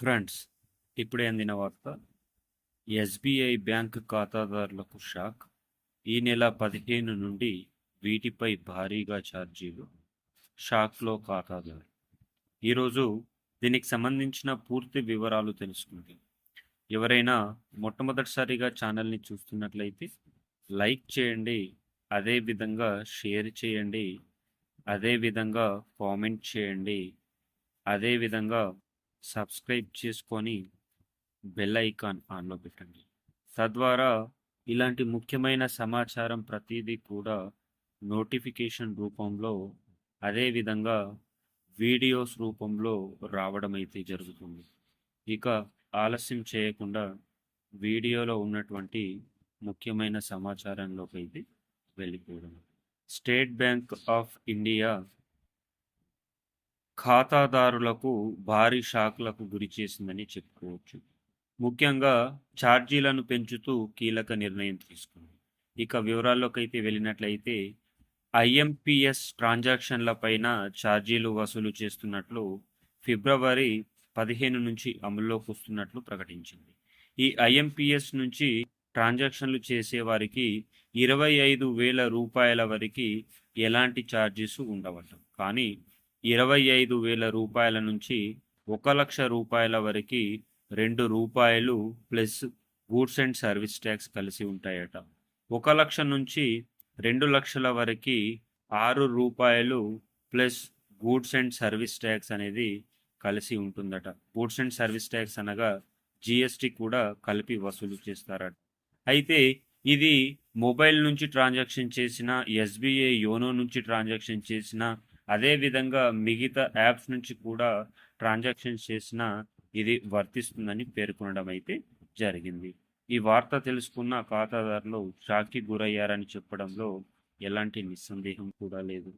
Friends ఇప్పుడే అందిన వార్త. ఎస్బీఐ బ్యాంక్ ఖాతాదారులకు షాక్. ఈ నెల పదిహేను నుండి వీటిపై భారీగా ఛార్జీలు షాక్లో ఖాతాదారు. ఈరోజు దీనికి సంబంధించిన పూర్తి వివరాలు తెలుసుకుంది. ఎవరైనా మొట్టమొదటిసారిగా ఛానల్ని చూస్తున్నట్లయితే లైక్ చేయండి అదేవిధంగా షేర్ చేయండి అదేవిధంగా కామెంట్ చేయండి అదేవిధంగా సబ్స్క్రైబ్ చేసుకొని బెల్ ఐకాన్ ఆన్లో పెట్టండి. తద్వారా ఇలాంటి ముఖ్యమైన సమాచారం ప్రతిదీ కూడా నోటిఫికేషన్ రూపంలో అదేవిధంగా వీడియోస్ రూపంలో రావడం అయితే జరుగుతుంది. ఇక ఆలస్యం చేయకుండా వీడియోలో ఉన్నటువంటి ముఖ్యమైన సమాచారంలోకి అయితే వెళ్ళిపోవడం స్టేట్ బ్యాంక్ ఆఫ్ ఇండియా ఖాతాదారులకు భారీ షాక్లకు గురి చేసిందని చెప్పుకోవచ్చు. ముఖ్యంగా ఛార్జీలను పెంచుతూ కీలక నిర్ణయం తీసుకుంది. ఇక వివరాల్లోకి అయితే వెళ్ళినట్లయితే ఐఎంపిఎస్ ట్రాన్సాక్షన్ల పైన ఛార్జీలు వసూలు చేస్తున్నట్లు ఫిబ్రవరి పదిహేను నుంచి అమల్లోకి వస్తున్నట్లు ప్రకటించింది. ఈ ఐఎంపిఎస్ నుంచి ట్రాన్సాక్షన్లు చేసేవారికి ఇరవై ఐదు వేల రూపాయల వరకు ఎలాంటి ఛార్జెస్ ఉండవట. కానీ ఇరవై ఐదు వేల రూపాయల నుంచి ఒక లక్ష రూపాయల వరకు రెండు రూపాయలు plus goods and service tax కలిసి ఉంటాయట. ఒక లక్ష నుంచి రెండు లక్షల వరకు ఆరు రూపాయలు plus goods and service tax అనేది కలిసి ఉంటుందట. గూడ్స్ అండ్ సర్వీస్ ట్యాక్స్ అనగా జిఎస్టీ కూడా కలిపి వసూలు చేస్తారట. అయితే ఇది మొబైల్ నుంచి ట్రాన్సాక్షన్ చేసిన ఎస్బీఐ యోనో నుంచి ట్రాన్సాక్షన్ చేసిన అదేవిధంగా మిగతా యాప్స్ నుంచి కూడా ట్రాన్సాక్షన్ చేసిన ఇది వర్తిస్తుందని పేర్కొనడం అయితే జరిగింది. ఈ వార్త తెలుసుకున్న ఖాతాదారులు షాక్కి గురయ్యారని చెప్పడంలో ఎలాంటి నిస్సందేహం కూడా లేదు.